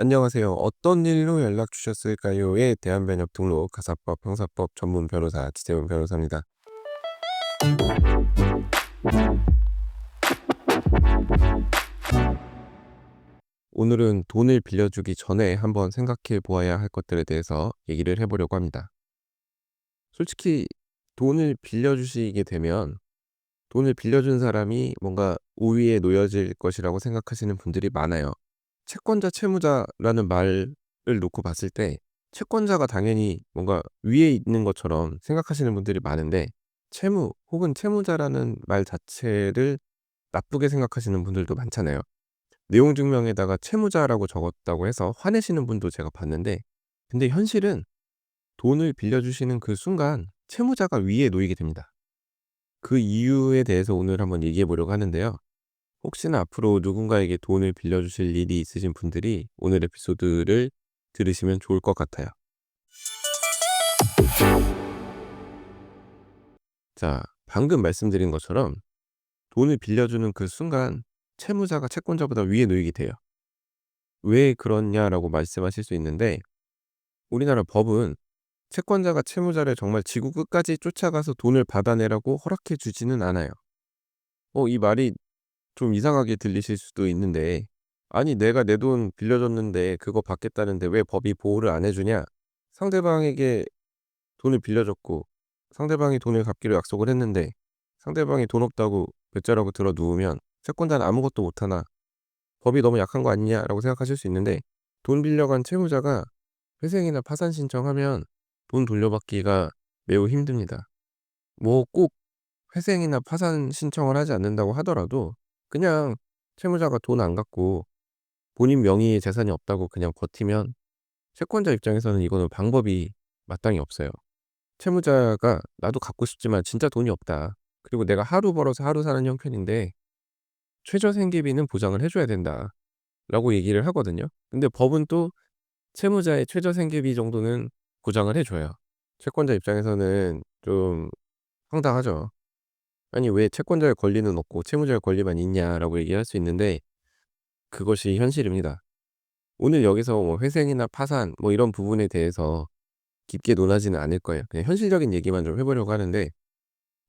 안녕하세요. "어떤 일로 연락 주셨을까요?"에 대한 변협 등록 가사법 형사법 전문 변호사 지재훈 변호사입니다. 오늘은 돈을 빌려주기 전에 한번 생각해 보아야 할 것들에 대해서 얘기를 해 보려고 합니다. 솔직히 돈을 빌려주시게 되면 돈을 빌려준 사람이 뭔가 우위에 놓여질 것이라고 생각하시는 분들이 많아요. 채권자, 채무자라는 말을 놓고 봤을 때 채권자가 당연히 뭔가 위에 있는 것처럼 생각하시는 분들이 많은데 채무 혹은 채무자라는 말 자체를 나쁘게 생각하시는 분들도 많잖아요. 내용 증명에다가 채무자라고 적었다고 해서 화내시는 분도 제가 봤는데 근데 현실은 돈을 빌려주시는 그 순간 채무자가 위에 놓이게 됩니다. 그 이유에 대해서 오늘 한번 얘기해 보려고 하는데요. 혹시나 앞으로 누군가에게 돈을 빌려주실 일이 있으신 분들이 오늘 에피소드를 들으시면 좋을 것 같아요. 자, 방금 말씀드린 것처럼 돈을 빌려주는 그 순간 채무자가 채권자보다 위에 놓이게 돼요. 왜 그렇냐라고 말씀하실 수 있는데 우리나라 법은 채권자가 채무자를 정말 지구 끝까지 쫓아가서 돈을 받아내라고 허락해 주지는 않아요. 어, 이 말이 좀 이상하게 들리실 수도 있는데 아니 내가 내 돈 빌려줬는데 그거 받겠다는데 왜 법이 보호를 안 해주냐? 상대방에게 돈을 빌려줬고 상대방이 돈을 갚기로 약속을 했는데 상대방이 돈 없다고 배째라고 들어 누우면 채권자는 아무것도 못하나 법이 너무 약한 거 아니냐라고 생각하실 수 있는데 돈 빌려간 채무자가 회생이나 파산 신청하면 돈 돌려받기가 매우 힘듭니다. 뭐 꼭 회생이나 파산 신청을 하지 않는다고 하더라도 그냥 채무자가 돈안 갚고 본인 명의의 재산이 없다고 그냥 버티면 채권자 입장에서는 이거는 방법이 마땅히 없어요. 채무자가 나도 갚고 싶지만 진짜 돈이 없다. 그리고 내가 하루 벌어서 하루 사는 형편인데 최저 생계비는 보장을 해 줘야 된다 라고 얘기를 하거든요. 근데 법은 또 채무자의 최저 생계비 정도는 보장을 해 줘요. 채권자 입장에서는 좀 황당하죠. 아니 왜 채권자의 권리는 없고 채무자의 권리만 있냐라고 얘기할 수 있는데 그것이 현실입니다. 오늘 여기서 뭐 회생이나 파산 뭐 이런 부분에 대해서 깊게 논하지는 않을 거예요. 그냥 현실적인 얘기만 좀 해 보려고 하는데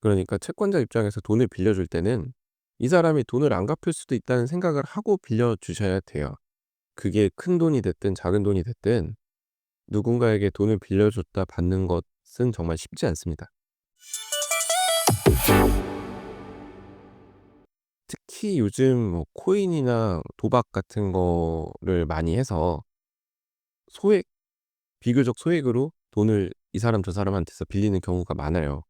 그러니까 채권자 입장에서 돈을 빌려줄 때는 이 사람이 돈을 안 갚을 수도 있다는 생각을 하고 빌려주셔야 돼요. 그게 큰 돈이 됐든 작은 돈이 됐든 누군가에게 돈을 빌려줬다 받는 것은 정말 쉽지 않습니다. 특히 요즘 뭐 코인이나 도박 같은 거를 많이 해서 소액 비교적 소액으로 돈을 이 사람 저 사람한테서 빌리는 경우가 많아요.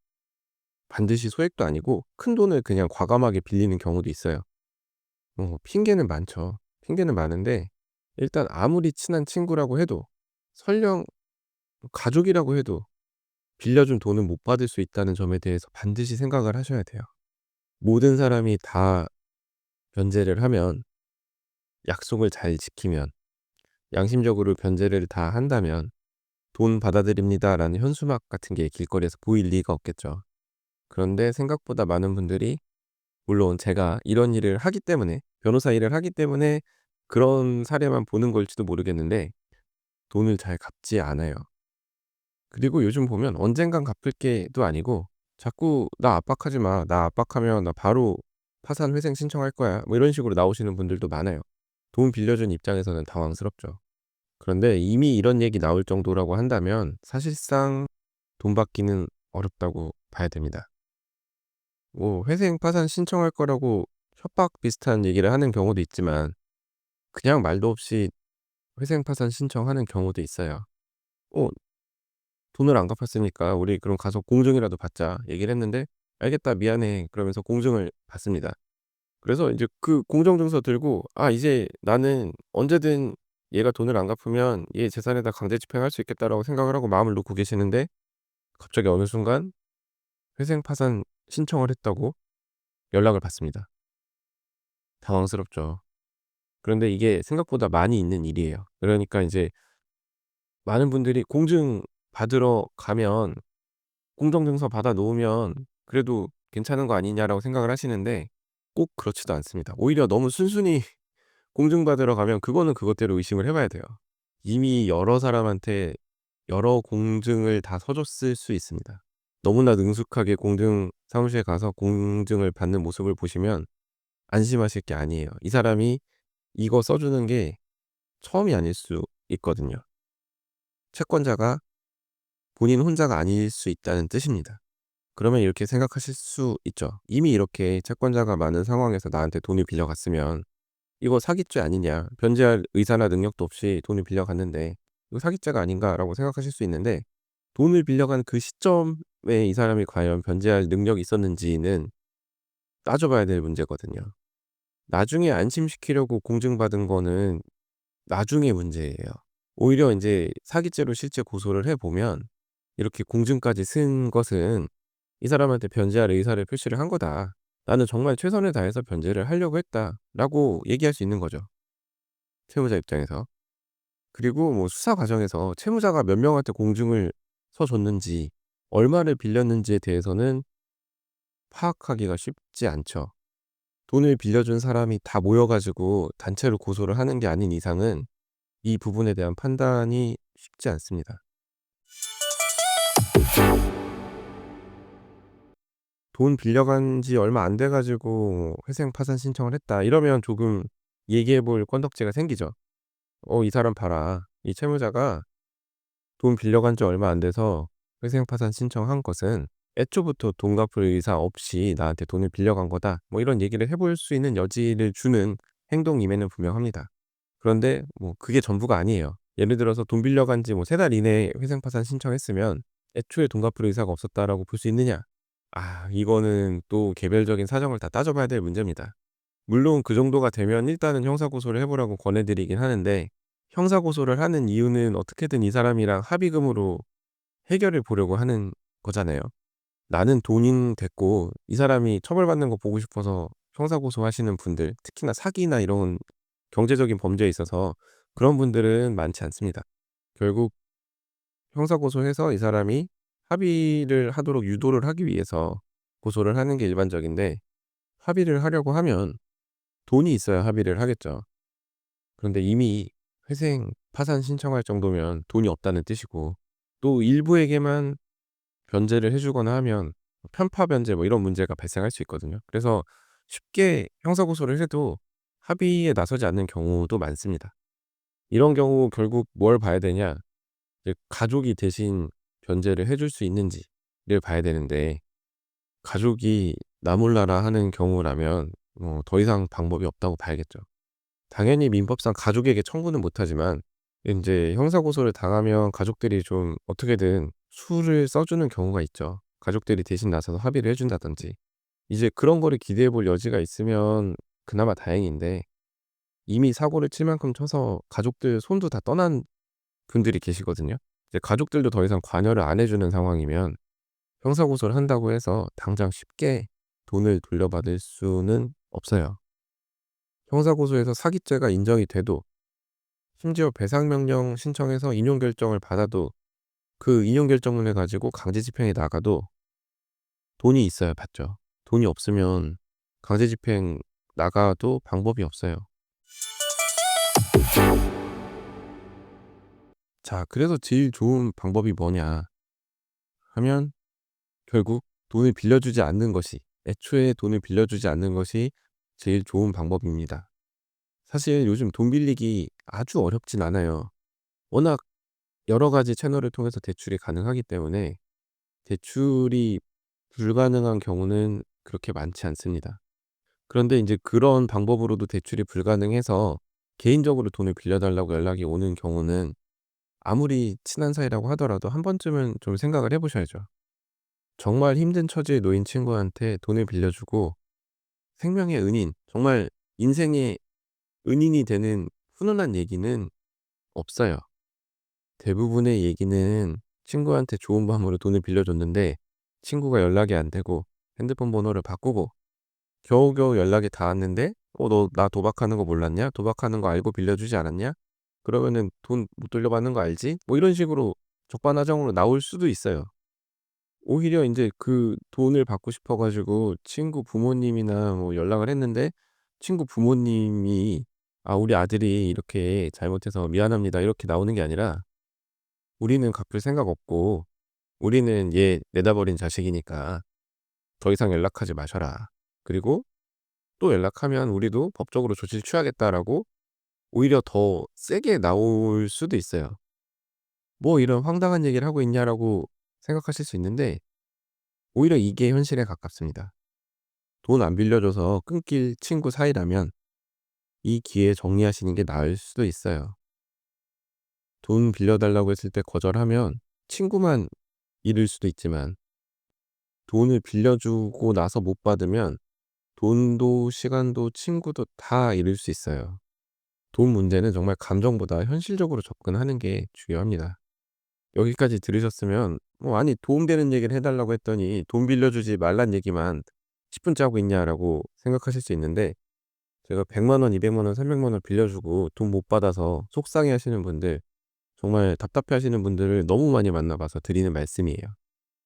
반드시 소액도 아니고 큰 돈을 그냥 과감하게 빌리는 경우도 있어요. 어 핑계는 많죠. 핑계는 많은데 일단 아무리 친한 친구라고 해도 설령 가족이라고 해도 빌려준 돈은 못 받을 수 있다는 점에 대해서 반드시 생각을 하셔야 돼요. 모든 사람이 다 변제를 하면 약속을 잘 지키면 양심적으로 변제를 다 한다면 "돈 받아드립니다."라는 현수막 같은 게 길거리에서 보일 리가 없겠죠. 그런데 생각보다 많은 분들이 물론 제가 이런 일을 하기 때문에 변호사 일을 하기 때문에 그런 사례만 보는 걸지도 모르겠는데 돈을 잘 갚지 않아요. 그리고 요즘 보면 언젠간 갚을게도 아니고 자꾸 "나 압박하지 마. 나 압박하면 나 바로 파산 회생 신청할 거야." 뭐 이런 식으로 나오시는 분들도 많아요. 돈 빌려준 입장에서는 당황스럽죠. 그런데 이미 이런 얘기 나올 정도라고 한다면 사실상 돈 받기는 어렵다고 봐야 됩니다. 뭐 회생 파산 신청할 거라고 협박 비슷한 얘기를 하는 경우도 있지만 그냥 말도 없이 회생 파산 신청하는 경우도 있어요. "어 돈을 안 갚았으니까 우리 그럼 가서 공증이라도 받자." 얘기를 했는데 "알겠다. 미안해." 그러면서 공증을 받습니다. 그래서 인제 그 공정증서 들고 '아 이제 나는 언제든 얘가 돈을 안 갚으면 얘 재산에다 강제 집행할 수 있겠다.'라고 생각을 하고 마음을 놓고 계시는데 갑자기 어느 순간 회생 파산 신청을 했다고 연락을 받습니다. 당황스럽죠. 그런데 이게 생각보다 많이 있는 일이에요. 그러니까 인제 많은 분들이 공증 받으러 가면 '공정증서 받아 놓으면 그래도 괜찮은 거 아니냐.'라고 생각을 하시는데 꼭 그렇지도 않습니다. 오히려 너무 순순히 공증받으러 가면 그거는 그것대로 의심을 해 봐야 돼요. 이미 여러 사람한테 여러 공증을 다 서 줬을 수 있습니다. 너무나 능숙하게 공증 사무실에 가서 공증을 받는 모습을 보시면 안심하실 게 아니에요. 이 사람이 이거 써 주는 게 처음이 아닐 수 있거든요. 채권자가 본인 혼자가 아닐 수 있다는 뜻입니다. 그러면 이렇게 생각하실 수 있죠. 이미 이렇게 채권자가 많은 상황에서 나한테 돈을 빌려갔으면 '이거 사기죄 아니냐. 변제할 의사나 능력도 없이 돈을 빌려갔는데 이거 사기죄가 아닌가.'라고 생각하실 수 있는데 돈을 빌려간 그 시점에 이 사람이 과연 변제할 능력이 있었는지는 따져 봐야 될 문제거든요. 나중에 안심시키려고 공증받은 거는 나중의 문제예요. 오히려 인제 사기죄로 실제 고소를 해 보면 이렇게 공증까지 쓴 것은 '이 사람한테 변제할 의사를 표시를 한 거다. 나는 정말 최선을 다해서 변제를 하려고 했다.'라고 얘기할 수 있는 거죠. 채무자 입장에서. 그리고 뭐 수사 과정에서 채무자가 몇 명한테 공증을 서 줬는지 얼마를 빌렸는지에 대해서는 파악하기가 쉽지 않죠. 돈을 빌려준 사람이 다 모여 가지고 단체로 고소를 하는 게 아닌 이상은 이 부분에 대한 판단이 쉽지 않습니다. 돈 빌려간 지 얼마 안 돼 가지고 회생 파산 신청을 했다. 이러면 조금 얘기해 볼 건덕지가 생기죠. "어 이 사람 봐라. 이 채무자가 돈 빌려간 지 얼마 안 돼서 회생 파산 신청한 것은 애초부터 돈 갚을 의사 없이 나한테 돈을 빌려간 거다." 뭐 이런 얘기를 해 볼 수 있는 여지를 주는 행동임에는 분명합니다. 그런데 뭐 그게 전부가 아니에요. 예를 들어서 돈 빌려간 지 뭐 3 달 이내에 회생 파산 신청했으면 ' 애초에 돈 갚을 의사가 없었다.'라고 볼 수 있느냐? 아 이거는 또 개별적인 사정을 다 따져 봐야 될 문제입니다. 물론 그 정도가 되면 일단은 형사 고소를 해 보라고 권해 드리긴 하는데 형사 고소를 하는 이유는 어떻게든 이 사람이랑 합의금으로 해결을 보려고 하는 거잖아요. 나는 돈인 됐고 이 사람이 처벌받는 거 보고 싶어서 형사 고소 하시는 분들 특히나 사기나 이런 경제적인 범죄에 있어서 그런 분들은 많지 않습니다. 결국 형사 고소해서 이 사람이 합의를 하도록 유도를 하기 위해서 고소를 하는 게 일반적인데 합의를 하려고 하면 돈이 있어야 합의를 하겠죠. 그런데 이미 회생 파산 신청할 정도면 돈이 없다는 뜻이고 또 일부에게만 변제를 해 주거나 하면 편파 변제 뭐 이런 문제가 발생할 수 있거든요. 그래서 쉽게 형사 고소를 해도 합의에 나서지 않는 경우도 많습니다. 이런 경우 결국 뭘 봐야 되냐? 이제 가족이 대신 변제를 해줄 수 있는지를 봐야 되는데 가족이 나 몰라라 하는 경우라면 뭐더 이상 방법이 없다고 봐야겠죠. 당연히 민법상 가족에게 청구는 못 하지만 인제 형사 고소를 당하면 가족들이 좀 어떻게든 수를 써 주는 경우가 있죠. 가족들이 대신 나서서 합의를 해 준다든지. 이제 그런 거를 기대해 볼 여지가 있으면 그나마 다행인데 이미 사고를 칠 만큼 쳐서 가족들 손도 다 떠난 분들이 계시거든요. 이제 가족들도 더 이상 관여를 안 해 주는 상황이면 형사 고소를 한다고 해서 당장 쉽게 돈을 돌려받을 수는 없어요. 형사 고소에서 사기죄가 인정이 돼도 심지어 배상 명령 신청해서 인용 결정을 받아도 그 인용 결정문을 가지고 강제 집행에 나가도 돈이 있어야 받죠. 돈이 없으면 강제 집행 나가도 방법이 없어요. 자 그래서 제일 좋은 방법이 뭐냐 하면 결국 돈을 빌려주지 않는 것이 애초에 돈을 빌려주지 않는 것이 제일 좋은 방법입니다. 사실 요즘 돈 빌리기 아주 어렵진 않아요. 워낙 여러 가지 채널을 통해서 대출이 가능하기 때문에 대출이 불가능한 경우는 그렇게 많지 않습니다. 그런데 인제 그런 방법으로도 대출이 불가능해서 개인적으로 돈을 빌려 달라고 연락이 오는 경우는 아무리 친한 사이라고 하더라도 한 번쯤은 좀 생각을 해 보셔야죠. 정말 힘든 처지에 놓인 친구한테 돈을 빌려주고 생명의 은인, 정말 인생의 은인이 되는 훈훈한 얘기는 없어요. 대부분의 얘기는 친구한테 좋은 마음으로 돈을 빌려줬는데 친구가 연락이 안 되고 핸드폰 번호를 바꾸고 겨우겨우 연락이 닿았는데 "어 너 나 도박하는 거 몰랐냐? 도박하는 거 알고 빌려주지 않았냐? 그러면은 돈 못 돌려받는 거 알지?" 뭐 이런 식으로 적반하장으로 나올 수도 있어요. 오히려 인제 그 돈을 받고 싶어 가지고 친구 부모님이나 뭐 연락을 했는데 친구 부모님이 "아 우리 아들이 이렇게 잘못해서 미안합니다." 이렇게 나오는 게 아니라 "우리는 갚을 생각 없고 우리는 얘 내다 버린 자식이니까 더 이상 연락하지 마셔라. 그리고 또 연락하면 우리도 법적으로 조치를 취하겠다."라고 오히려 더 세게 나올 수도 있어요. '뭐 이런 황당한 얘기를 하고 있냐.'라고 생각하실 수 있는데 오히려 이게 현실에 가깝습니다. 돈 안 빌려줘서 끊길 친구 사이라면 이 기회에 정리하시는 게 나을 수도 있어요. 돈 빌려달라고 했을 때 거절하면 친구만 잃을 수도 있지만 돈을 빌려주고 나서 못 받으면 돈도 시간도 친구도 다 잃을 수 있어요. 돈 문제는 정말 감정보다 현실적으로 접근하는 게 중요합니다. 여기까지 들으셨으면 뭐 아니 도움 되는 얘기를 해 달라고 했더니 돈 빌려주지 말란 얘기만 10분째 하고 있냐라고 생각하실 수 있는데 제가 1 0 0만 원, 2 0 0만 원, 3 0 0만 원 빌려주고 돈 못 받아서 속상해 하시는 분들 정말 답답해 하시는 분들을 너무 많이 만나 봐서 드리는 말씀이에요.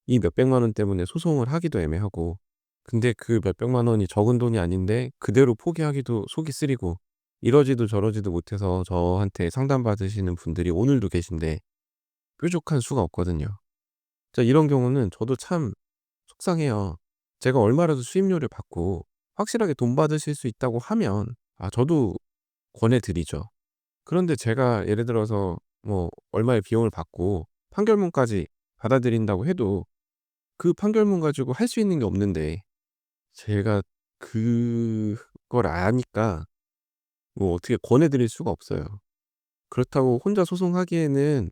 이 몇백만 원 때문에 소송을 하기도 애매하고 근데 그 몇백만 원이 적은 돈이 아닌데 그대로 포기하기도 속이 쓰리고 이러지도 저러지도 못해서 저한테 상담받으시는 분들이 오늘도 계신데 뾰족한 수가 없거든요. 자 이런 경우는 저도 참 속상해요. 제가 얼마라도 수임료를 받고 확실하게 돈 받으실 수 있다고 하면 아 저도 권해 드리죠. 그런데 제가 예를 들어서 뭐 얼마의 비용을 받고 판결문까지 받아들인다고 해도 그 판결문 가지고 할 수 있는 게 없는데 제가 그걸 아니까 뭐 어떻게 권해 드릴 수가 없어요. 그렇다고 혼자 소송하기에는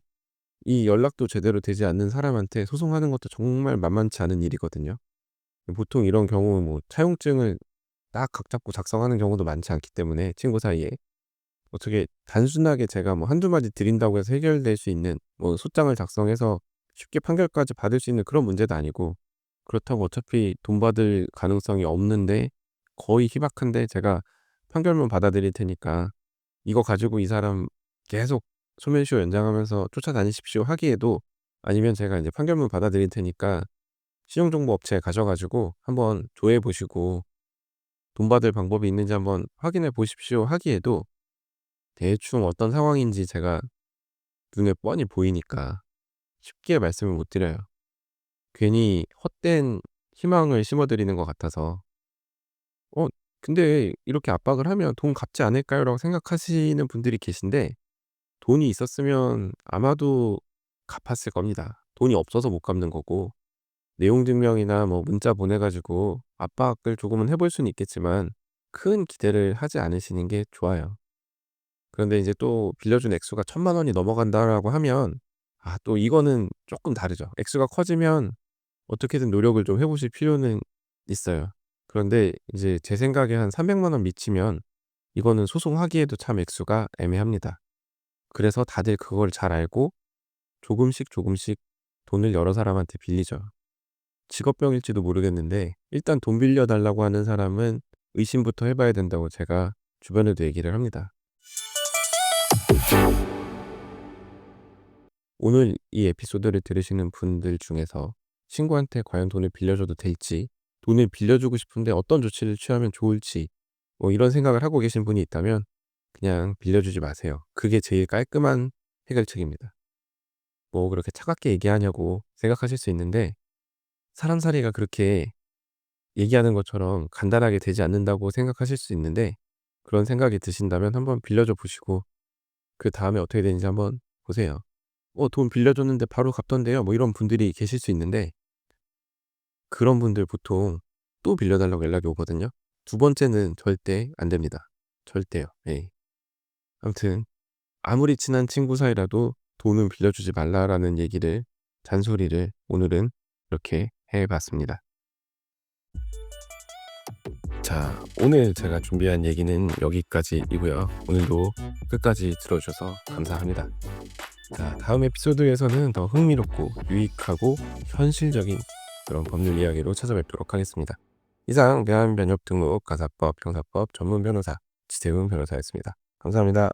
이 연락도 제대로 되지 않는 사람한테 소송하는 것도 정말 만만치 않은 일이거든요. 보통 이런 경우 뭐 차용증을 딱 각 잡고 작성하는 경우도 많지 않기 때문에 친구 사이에 어떻게 단순하게 제가 뭐 한두 마디 드린다고 해서 해결될 수 있는 뭐 소장을 작성해서 쉽게 판결까지 받을 수 있는 그런 문제도 아니고 그렇다고 어차피 돈 받을 가능성이 없는데 거의 희박한데 제가 판결문 받아들일 테니까 이거 가지고 이 사람 계속 소멸시효 연장하면서 쫓아다니십시오 하기에도 아니면 제가 이제 판결문 받아들일 테니까 신용정보업체에 가셔 가지고 한번 조회해 보시고 돈 받을 방법이 있는지 한번 확인해 보십시오 하기에도 대충 어떤 상황인지 제가 눈에 뻔히 보이니까 쉽게 말씀을 못 드려요. 괜히 헛된 희망을 심어 드리는 것 같아서. 어 근데 이렇게 압박을 하면 '돈 갚지 않을까요?'라고 생각하시는 분들이 계신데 돈이 있었으면 아마도 갚았을 겁니다. 돈이 없어서 못 갚는 거고 내용 증명이나 뭐 문자 보내 가지고 압박을 조금은 해 볼 수는 있겠지만 큰 기대를 하지 않으시는 게 좋아요. 그런데 이제 또 빌려준 액수가 1 0 0 0만 원이 넘어간다라고 하면 아 또 이거는 쪼끔 다르죠. 액수가 커지면 어떻게든 노력을 좀 해 보실 필요는 있어요. 그런데 이제 제 생각에 한 3 0 0만 원 미치면 이거는 소송하기에도 참 액수가 애매합니다. 그래서 다들 그걸 잘 알고 조금씩 조금씩 돈을 여러 사람한테 빌리죠. 직업병일지도 모르겠는데 일단 돈 빌려 달라고 하는 사람은 의심부터 해 봐야 된다고 제가 주변에도 얘기를 합니다. 오늘 이 에피소드를 들으시는 분들 중에서 친구한테 과연 돈을 빌려줘도 될지, 돈을 빌려주고 싶은데 어떤 조치를 취하면 좋을지, 뭐 이런 생각을 하고 계신 분이 있다면 그냥 빌려주지 마세요. 그게 제일 깔끔한 해결책입니다. 뭐 그렇게 차갑게 얘기하냐고 생각하실 수 있는데 사람 살이가 그렇게 얘기하는 것처럼 간단하게 되지 않는다고 생각하실 수 있는데 그런 생각이 드신다면 한번 빌려줘 보시고 그 다음에 어떻게 되는지 한번 보세요. "어 돈 빌려줬는데 바로 갚던데요." 뭐 이런 분들이 계실 수 있는데 그런 분들 보통 또 빌려 달라고 연락이 오거든요. 두 번째는 절대 안 됩니다. 절대요. 예. 아무튼 아무리 친한 친구 사이라도 돈은 빌려주지 말라라는 얘기를 잔소리를 오늘은 이렇게 해 봤습니다. 자, 오늘 제가 준비한 얘기는 여기까지이고요. 오늘도 끝까지 들어주셔서 감사합니다. 자, 다음 에피소드에서는 더 흥미롭고 유익하고 현실적인 그런 법률 이야기로 찾아뵙도록 하겠습니다. 이상 대한변협 등록 가사법 형사법 전문 변호사 지세훈 변호사였습니다. 감사합니다.